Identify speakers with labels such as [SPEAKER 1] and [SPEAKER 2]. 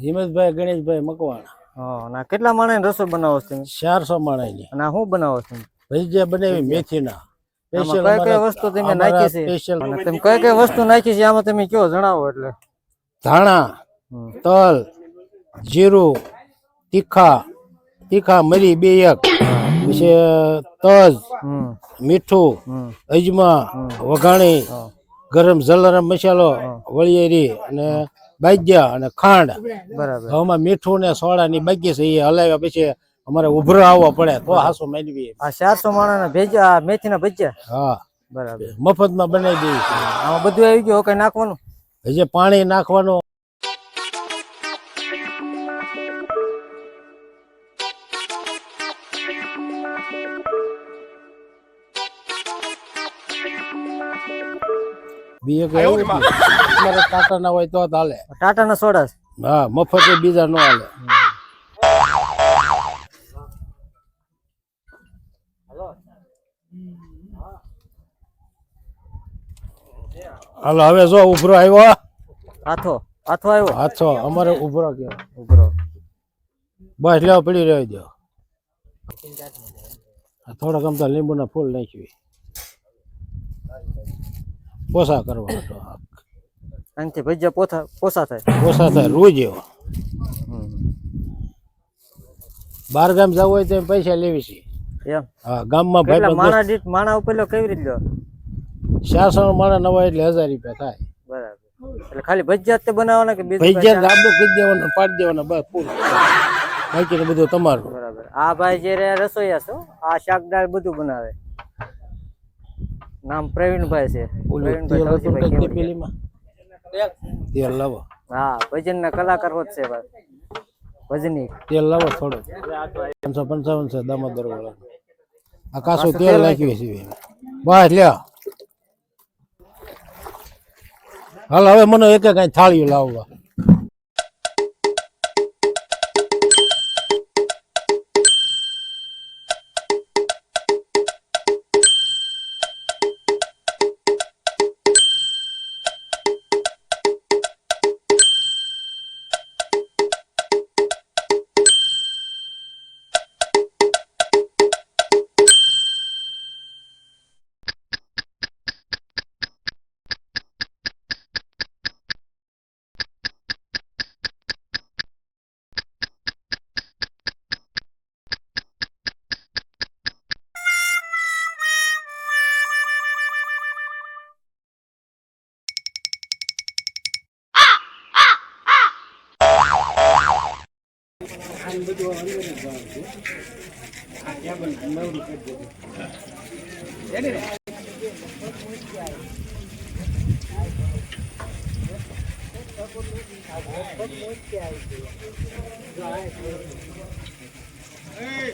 [SPEAKER 1] હિંમતભાઈ ગણેશભાઈ મકવાણા.
[SPEAKER 2] ના કેટલા માણસ રસોઈ બનાવો છો
[SPEAKER 1] ચારસો માણસની.
[SPEAKER 2] આ શું બનાવો છો?
[SPEAKER 1] ભજીયા બનાવી મેથીના. સ્પેશિયલ કઈ કઈ વસ્તુ તમે નાખી છે? સ્પેશિયલ તમે
[SPEAKER 2] કઈ કઈ વસ્તુ નાખી છે આમાં તમે કયો જણાવો એટલે?
[SPEAKER 1] ધાણા તલ જીરું તીખા તીખા મરી બે એક.
[SPEAKER 2] પછી
[SPEAKER 1] તજ મીઠું અજમા વઘાણી ગરમ જલરમ મસાલો વળિયેરી અને બાજ્યા અને ખાંડ.
[SPEAKER 2] બરાબર.
[SPEAKER 1] હવામાં મીઠું ને સોડા ની બાકી છે એ હલાવ્યા પછી અમારે ઉભરો આવવો પડે તો હાસો મેળવી
[SPEAKER 2] આ ચારસો માણસ ભેજા મેથીના ભજીયા?
[SPEAKER 1] હા.
[SPEAKER 2] બરાબર.
[SPEAKER 1] મફતમાં બનાવી દઈએ.
[SPEAKER 2] આમાં બધું આવી ગયું કઈ નાખવાનું?
[SPEAKER 1] હજી પાણી નાખવાનું. બીજું કઈ એવું નથી. ટાટા ના હોય તો જ હાલે.
[SPEAKER 2] ટાટાના સોડા
[SPEAKER 1] હા મફત બીજા નો હાલે. હાલો હવે જો ઉભરો આવ્યો
[SPEAKER 2] હાથો હાથો આવ્યો.
[SPEAKER 1] હાથો અમારે ઉભરો કે
[SPEAKER 2] ઉભરો.
[SPEAKER 1] બસ લેવા પડી રહ્યો દો આ થોડાક અમતા લીંબુના ફૂલ નાખ્યું. પોસા કરવા તો
[SPEAKER 2] આનાથી ભજીયા પોથા પોસા થાય.
[SPEAKER 1] પોસા થાય રોજ એવા. બાર ગામ જવું હોય તો પૈસા લેવી છે.
[SPEAKER 2] એમ?
[SPEAKER 1] હા ગામમાં ભાઈ માણા
[SPEAKER 2] દીઠ માણા ઉપર કેવી રીતે લો?
[SPEAKER 1] ચારસો માણા નવા એટલે હજાર રૂપિયા થાય.
[SPEAKER 2] બરાબર. એટલે ખાલી ભજીયા જ તે બનાવવાના કે જ્યાં
[SPEAKER 1] કરી દેવાનો પાડી દેવાનો બસ ફૂલ બાકી બધું તમારું.
[SPEAKER 2] બરાબર. આ ભાઈ જે રસોઈયા છો આ શાક દાળ બધું બનાવે. નામ પ્રવીણભાઈ છે. પ્રવીણભાઈ કેવડિયા.
[SPEAKER 1] તેલ લાવો.
[SPEAKER 2] હા ભજન ના કલાકાર હોત છે ભાઈ ભજની.
[SPEAKER 1] તેલ લાવો થોડો. પાંચસો પંચાવન છે દામોદર વાળા આ કાસું તેલ નાખ્યું છે બસ લ્યો. હાલ હવે મને એક કઈ થાળીઓ લાવવા. બાકી બધું અંદર જ ભાવ છે આ કેબલ નવરી કરી દેજો એને Hey!